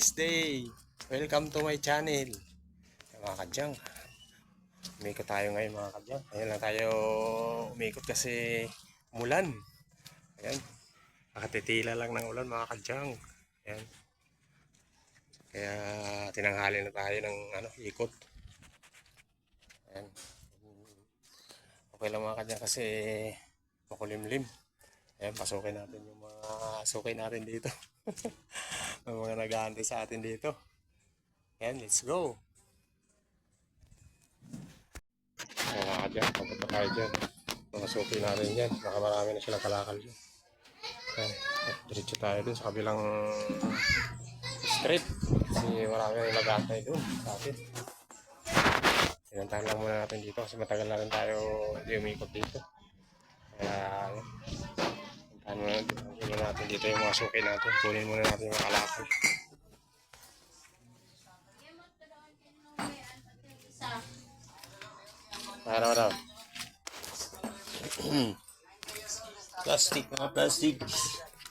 Good morning, have a nice day. Welcome to my channel. Mga kadyang, umikot tayo ngayon mga kadyang. Ngayon lang tayo umikot kasi umulan. Ayan. Nakatitila lang ng ulan mga kadyang. Ayan. Kaya tinanghali na tayo ng ano, ikot. Ayan. Okay lang mga kadyang kasi makulimlim. Ayan, pasukin natin yung mga sukay natin dito. Ang mga nag-aantay sa atin dito. Ayan, let's go. Mga kadyan, papunta tayo dyan. Mga sukay natin dyan. Baka marami na silang kalakal dyan. Ayan, at diretso tayo dun sa kabilang street. Kasi marami na nag-aantay dun sa atin. Pinantahan lang muna natin dito kasi matagal na rin tayo hindi umikot dito. Kaya, ayun. Ano na natin natin dito yung mga suki natin. Kunin muna natin yung mga kalakal. Ano ano? plastic, mga plastic.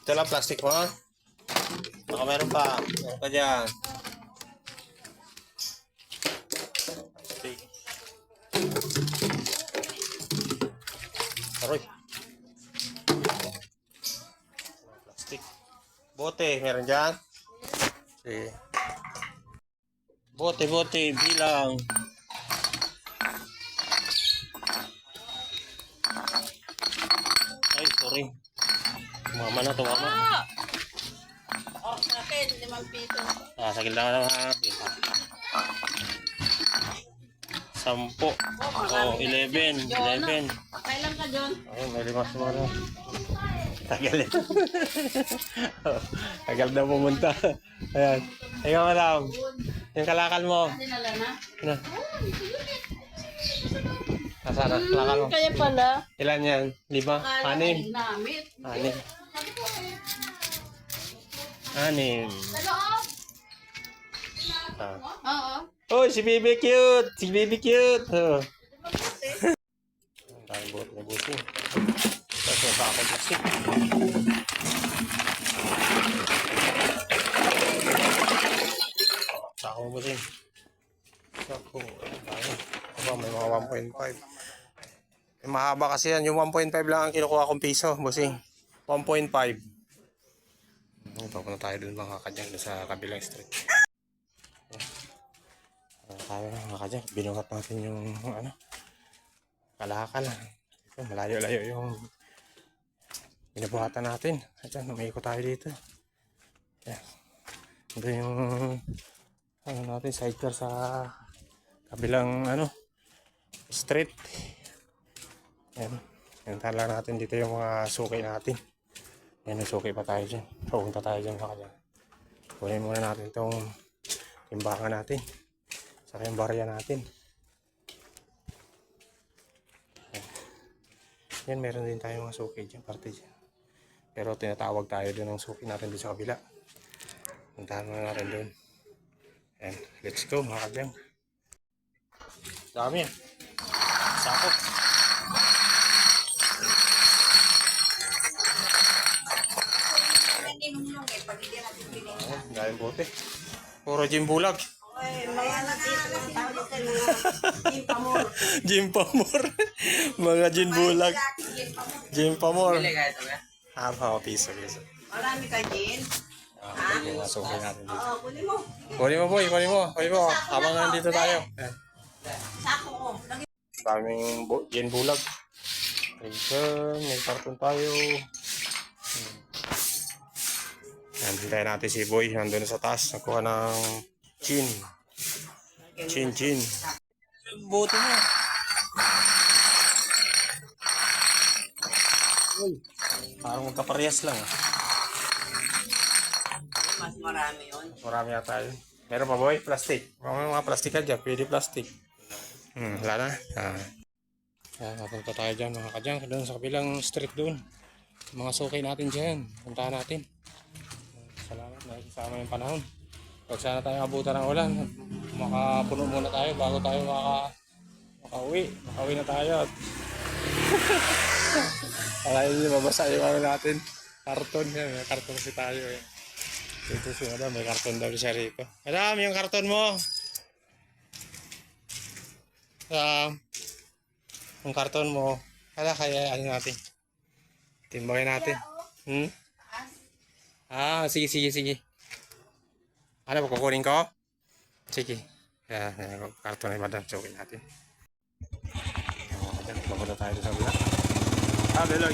Ito lang plastic mo. Baka meron pa. Meron pa dyan. Bote, meron dyan? Sige. Bote, bote, bilang. Ay, sorry. Tumama na, tumama. Oh, sa akin, limang piso. Ah, sagil lang naman ha. Sampo. Oh, 11. 11. Kailan ka, John? Ay, may lima sumara. Tagal yan. Tagal na pumunta. Ayan. Ikaw, madam. Yung kalakal mo. Na? Ano? Nasaan na? Kalakal mo. Kaya pala. Ilan yan? Lima? Anim? Anim. Anim. Ah. Oo. Oh, si Baby cute! Si Baby cute! Oh. Ang buhat na buti. Yung bako plastic. Sako mo din. Sako. Ang dami. Aba, may mga 1.5. May mahaba kasi yan. Yung 1.5 lang ang kinukuha kong piso, bossing. 1.5. Papunta tayo dun mga kadyang sa kabilang street. Tayo na mga kadyang. Binuhat natin yung ano, kalakal. Malayo-layo yung binabuhatan natin. At yan, umiikot tayo dito. Yan. Ito yung ano natin, sidecar sa kabilang ano, street. Yan. Yan lang natin dito yung mga suki natin. Yan, may suki pa tayo dyan. Pupunta tayo dyan mga kadyang. Kunin muna natin itong timbangan natin. Saka yung barya natin. Yan, meron din tayo mga suki dyan, parte dyan. Pero tinatawag tayo doon ng suki natin doon sa kabila. Puntahan muna natin doon. Yan, let's go mga kadyang. Dami yan. Sakop. Ayan, dahil bote. Puro gym bulag. Ay, may anak dito ng tawag ka mga impamor. gym pamor. Ah, mga piso, piso. Marami ka, Jin. Ah, yung mga suki natin dito. Oo, kunin mo. Kunin mo boy, kunin mo. Kunin mo. Habang nandito tayo. Ayan. Sako ko. Daming bu gin bulag. Ayun, may karton tayo. Hmm. Yan, hintayin natin si Boy. Nandun sa taas. Nakuha ng chin. Chin, chin. Buti mo. Uy, parang magkaparehas lang. ah. mas marami yun. Marami yata yun. Meron pa boy? Plastic. Mga mga plastic ka dyan. Pwede plastic. Hmm, wala na. Ah. Yan, napunta tayo dyan mga kadyang. Doon sa kabilang street doon. Mga sukay natin dyan. Puntahan natin. Salamat na kasama yung panahon. Pag sana tayo abutan ng ulan, makapuno muna tayo bago tayo maka, makauwi. Makauwi na tayo. Kalahin nyo, mabasa yung ano natin. Karton yan. May karton kasi tayo eh. Dito si Madam, may karton daw siya rito. Madam, yung karton mo. Madam, yung karton mo. Hala, kaya ano natin. Timbangin natin. Hmm? Ah, sige, sige, sige. Ano, kukunin ko? Sige. Kaya, karton ni Madam, chokin natin. Madam, mapunta tayo sa bila. Sabi lang,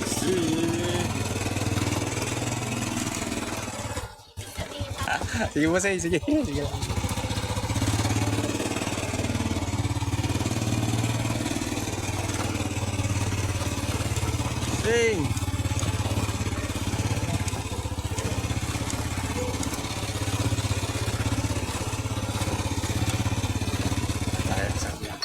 Sige mo say, sige. Sige. Sing! Tayo sa biyak.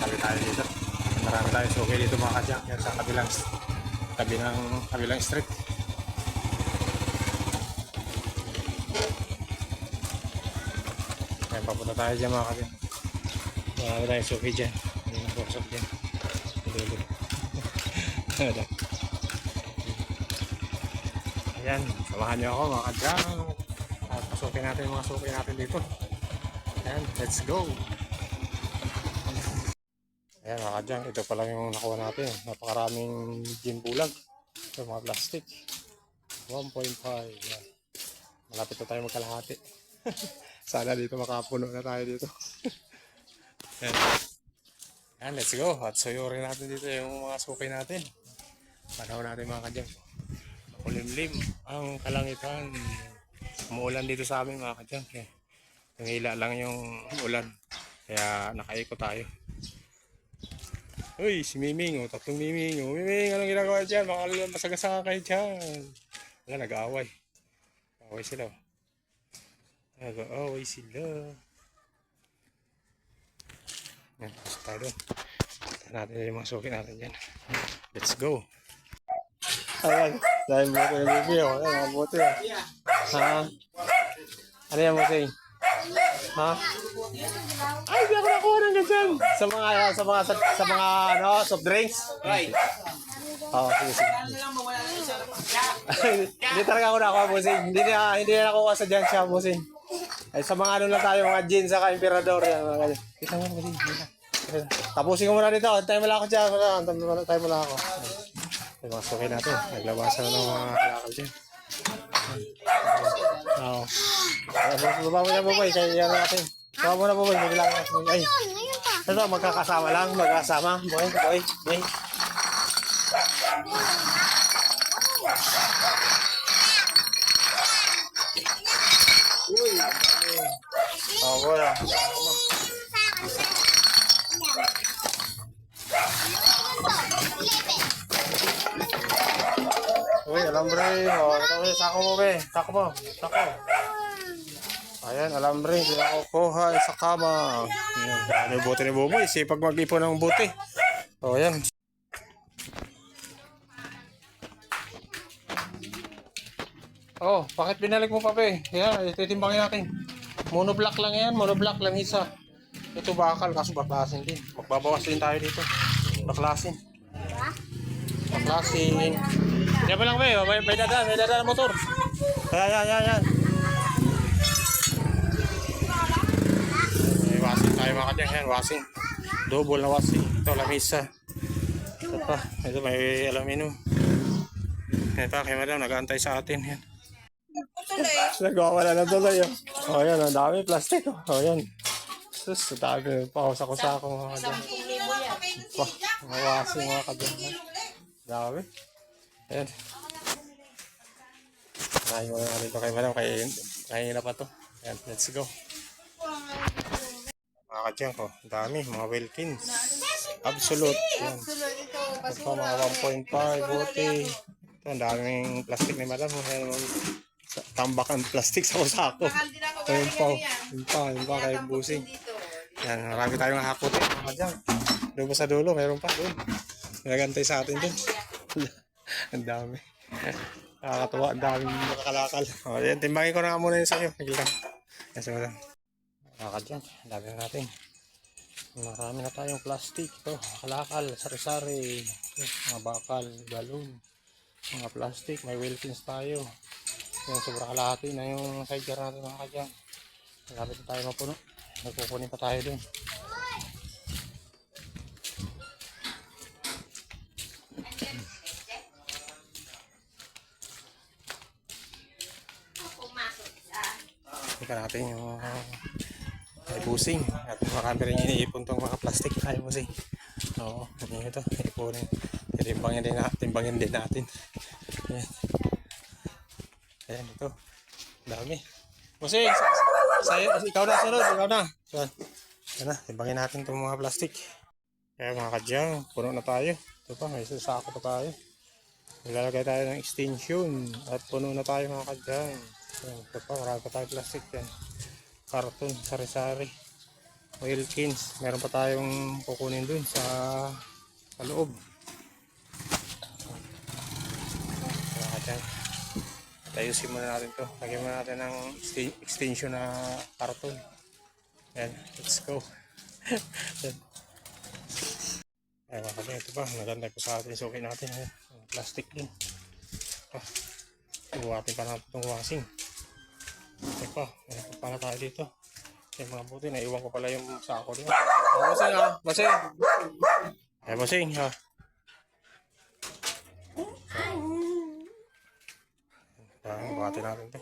Tabi tayo dito. Marami tayong kadyak. Yan sa kabilang tabi ng kabilang street. Yan, papunta tayo dyan mga kadyak. Marami tayong suki dyan. Hindi na pusok dyan. Dulo. Ayan, samahan niyo ako mga kadyak. At pasukin natin yung mga suki natin dito. Ayan, let's go! Ayan mga kadyang, ito pa lang yung nakuha natin. Napakaraming gin bulag. Ito mga plastic. 1.5. Yan. Malapit na tayo magkalahati. Sana dito makapuno na tayo dito. Ayan. Ayan, let's go. At suyurin natin dito yung mga sukay natin. Panahon natin mga kadyang. Makulimlim ang kalangitan. Umuulan dito sa amin mga kadyang. Eh, Tumila lang yung ulan. Kaya nakaiko tayo. Uy, si Miming, oh, tatlong Miming. Oh, Miming, anong ginagawa dyan? Baka masagasa kayo dyan. Wala, nag-aaway. Nag-aaway sila. oh. Nag-aaway sila. Yan, pasok tayo doon. Tignan natin yung mga suki natin dyan. Let's go. Ayan, dahil buti yung bibi, oh. Ayan, mga buti, oh. Ha? Ano yan, Musing? Ha? Ay, di ako nakuha ng ganyan. Sa mga, sa mga, sa, sa mga, ano, soft drinks. Right. Oo, sige, sige. Ano hindi talaga ako nakuha, Musing. Hindi na, hindi na nakuha sa dyan siya, Musing. Ay, sa mga ano lang tayo, mga gin, sa emperador, yan, mga ganyan. Kita mo, Musing. kita. Tapusin ko muna dito. Antay mo lang ako dyan. Wala, Antay mo lang ako. Ay, mga suki natin. Naglabasan na ng mga kalakal dyan. Oo. Ay, Baba mo na, Boboy. Kaya yan natin. Baba mo na, Boboy. Magbilang natin. Ay, ito, magkakasama lang. Magkakasama. Boy, boy, boy. Oh, boy. Uy, alambre. Oh, ito, uy, sako mo, be. Sako mo. Sako. Ayan, alambre. Hindi na ako kuha sa kama. Ayan, ano yung buti ni Buboy? Sipag mag-ipon ng buti. Oh, ayan. Oh, bakit binalik mo pa, be? Yan, ititimbangin natin. Monoblock lang yan. Monoblock lang isa. Ito bakal, kaso baklasin din. Magbabawas din tayo dito. Baklasin. Baklasin. Yan pa lang, be. May, may dadaan, may dadaan motor. Ayan, yan, yan, yan. May wasing tayo mga kadyang. Yan, wasing. Double na wasing. Ito, lamisa. Ito pa. Ito, may alamino. Ito, kay madam, nag-aantay sa atin. Yan. Nagwawala na tuloy. Oh, oh yan, ang dami plastic. Oh, oh yan. Sus, ang dami. Pakusa-kusa ako mga kadyang. Pa, mga wasing mga kadyang. Dami. Ayan. Kanahin mo na dito kay madam. Kaya, kaya na pa to. Ayan, let's go. Mga kadyang ko. Dami. Mga Wilkins. Absolute. Ayan. Ito pa mga 1.5. Buti. Ito, ang daming plastic ni madam. Ayan, tambakan plastic sa usako. Ayun pa. Yun pa. Yun pa kay Busing. Yan, marami tayong hakot. Mga kadyang. Doon sa dulo. Meron pa doon. Nagantay sa atin doon. ang dami. Nakakatuwa, ang daming makakalakal. O, yan, timbangin ko na nga muna yun sa lang. Yan, sa mga. Nakakad yan. Ang dami na natin. Marami na tayong plastic. Ito, kalakal, sari-sari, mga bakal, balloon, mga plastic. May Wilkins tayo. Yan, sobra kalahati na yung side jar natin mga kadyang. Malapit na tayo mapuno. Nagkukunin pa tayo dun. Ika natin yung busing. At marami rin iniipon tong mga plastic ay busing. Oo, yun ito. Ipunin. Timbangin din natin. Timbangin din natin. Ayan. Ayan ito. Dami. Busing! sa- Sa'yo, ikaw na sunod. Ikaw na. Ayan na. Timbangin natin itong mga plastic. Kaya mga kadyang, puno na tayo. Ito pa, may sasako pa tayo. Ilalagay tayo ng extension at puno na tayo mga kadyang. Ito pa, marami pa tayo plastic yan. Karton, sari-sari. Wilkins. Meron pa tayong kukunin dun sa, sa loob. Mga kadyang. At ayusin muna natin to. Lagyan muna natin ng exten- extension na karton. Ayan, let's go. Ay, mga kadyang, ito pa. Maganda ko sa atin. Suki natin. Ang plastic din. Ah, buhatin pa natin itong washing. Ito pa, pa pala tayo dito. Yung mga buti, naiwan ko pala yung sako dito. Oh, basing ha, basing. Ay, basing ha. Ayan, buhatin natin ito.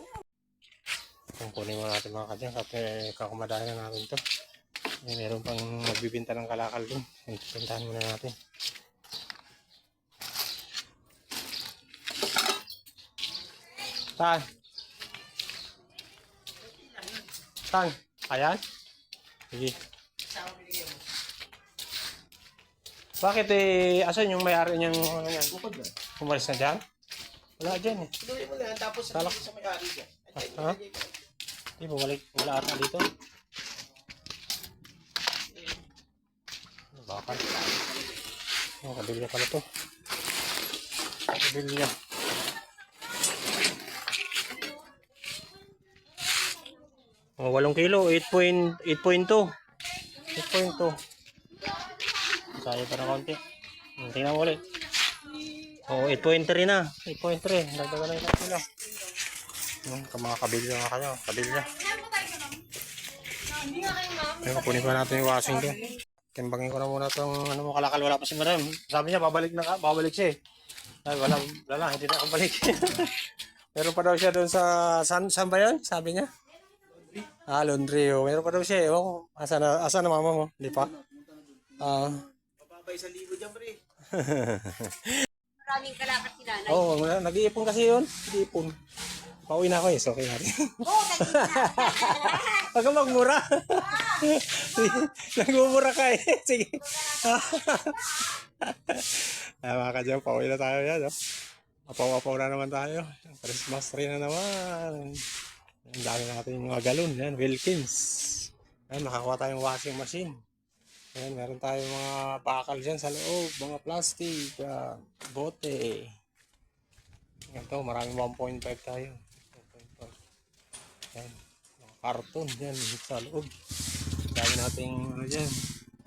Kukunin mo natin mga kadyang kasi kakumadahan na natin ito. May meron pang nagbibinta ng kalakal dun. Pintahan muna natin. Saan? Saan? Ayan? Sige. Bakit eh, asan yung may-ari niyang ano yan? Bukod na. Umalis na dyan? Wala dyan eh. Tuloy mo lang, tapos sa may-ari dyan. Ha? andyan, andyan. Di ba wala, wala ata dito? Ano Bakal. Oh, kabilya pala to. Kabilya. Oh, 8 kilo, 8.2. 8.2. 8.2. Sayo pa na konti. Hmm, Tingnan mo ulit. Oh, 8.3 na. 8.3. Dagdagan na yung kilo. Hmm, mga kabilya nga kayo. Kabilya. Ayun, kunin pa natin yung washing ko. Timbangin ko na muna itong ano mo kalakal. Wala pa si madam. Sabi niya, babalik na ka. Babalik siya eh. Ay, wala, wala. Hindi na ako balik. Meron pa daw siya doon sa, saan, saan ba yun? Sabi niya. Ah, laundry. Oh. Meron pa daw siya eh. Oh, asa na, asa na mama mo? Hindi pa? Ah. Mababay sa libo dyan, pre. maraming kalakat si nanay. Oo, oh, nag-iipon kasi yun. Nag-iipon. Pauwi na ako eh. So, okay natin. Oo. Huwag kang magmura. Nagmumura ka eh. Sige. Ay, mga kadyaw, pauwi na tayo yan. Oh. Apaw-apaw na naman tayo. Christmas tree na naman. Ang dami natin yung mga galon. Yan, Wilkins. Yan, nakakuha tayong washing machine. Yan, meron tayong mga bakal dyan sa loob. Mga plastic, ah, bote. Yan to, maraming 1.5 tayo. 1.5. Yan. Mga karton yan sa loob. Dami nating ano dyan.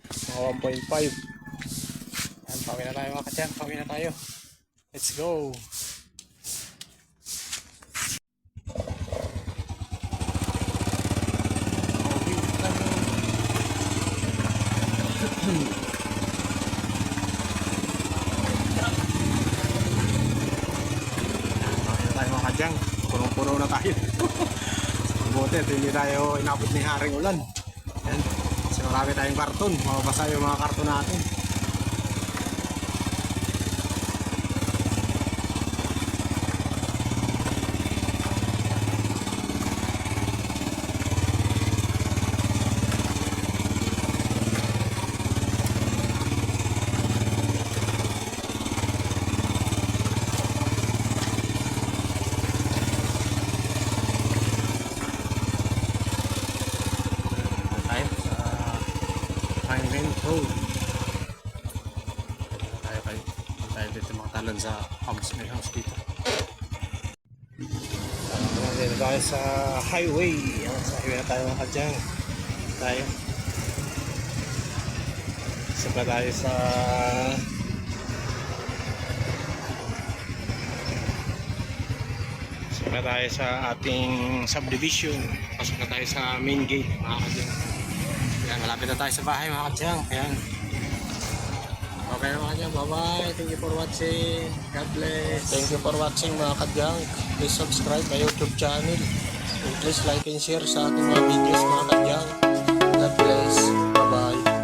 Mga 1.5. Yan, pawi na tayo mga katsyan. Pawi na tayo. Let's go. Katsyan. Punong-puno na tayo. Buti at hindi tayo inabot ni Haring Ulan. Yan. Kasi marami tayong karton. Mababasa yung mga karton natin. tayo sa Road. Tayo kayo. Tayo dito mga talon sa house. May house dito. Dito tayo sa highway. Yan, Sa highway na tayo mga kadyang. Tayo. Pa tayo sa Isa pa tayo sa ating subdivision. Pasok na tayo sa main gate mga kadyang. Yan, malapit na tayo sa bahay mga kadyang. Yan. Okay mga kadyang, bye bye. Thank you for watching. God bless. Thank you for watching mga kadyang. Please subscribe my YouTube channel. And please like and share sa ating mga videos mga kadyang. God bless. Bye bye.